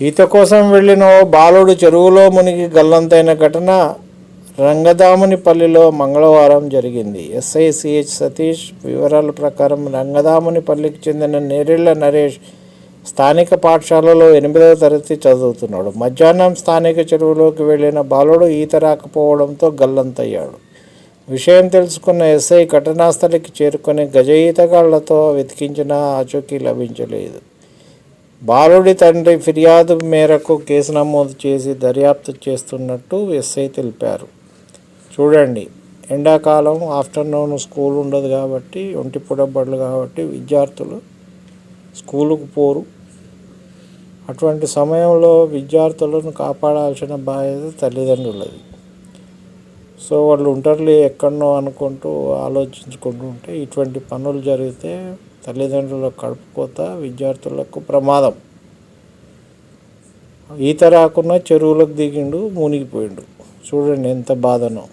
ఈత కోసం వెళ్ళిన బాలుడు చెరువులో మునిగి గల్లంతైన ఘటన రంగదామునిపల్లిలో మంగళవారం జరిగింది. ఎస్ఐ సిహెచ్ సతీష్ వివరాల ప్రకారం రంగదామునిపల్లికి చెందిన నేరిళ్ళ నరేష్ స్థానిక పాఠశాలలో ఎనిమిదవ తరగతి చదువుతున్నాడు. మధ్యాహ్నం స్థానిక చెరువులోకి వెళ్ళిన బాలుడు ఈత రాకపోవడంతో గల్లంతయ్యాడు. విషయం తెలుసుకున్న ఎస్ఐ ఘటనాస్థలికి చేరుకొని గజ ఈతగాళ్ళతో వెతికించినా ఆచూకీ లభించలేదు. బాలుడి తండ్రి ఫిర్యాదు మేరకు కేసు నమోదు చేసి దర్యాప్తు చేస్తున్నట్టు ఎస్ఐ తెలిపారు. చూడండి ఎండాకాలం ఆఫ్టర్నూన్ స్కూల్ ఉండదు కాబట్టి ఒంటి బడులు కాబట్టి విద్యార్థులు స్కూలుకు పోరు. అటువంటి సమయంలో విద్యార్థులను కాపాడాల్సిన బాధ్యత తల్లిదండ్రులది. సో వాళ్ళు ఉంటారులే ఎక్కడనో అనుకుంటూ ఆలోచించుకుంటూ ఉంటే ఇటువంటి పనులు జరిగితే తల్లిదండ్రులకు కడుపుకోత విద్యార్థులకు ప్రమాదం. ఈత రాకున్నా చెరువులకు దిగిండు మునిగిపోయిండు. చూడండి ఎంత బాధనో.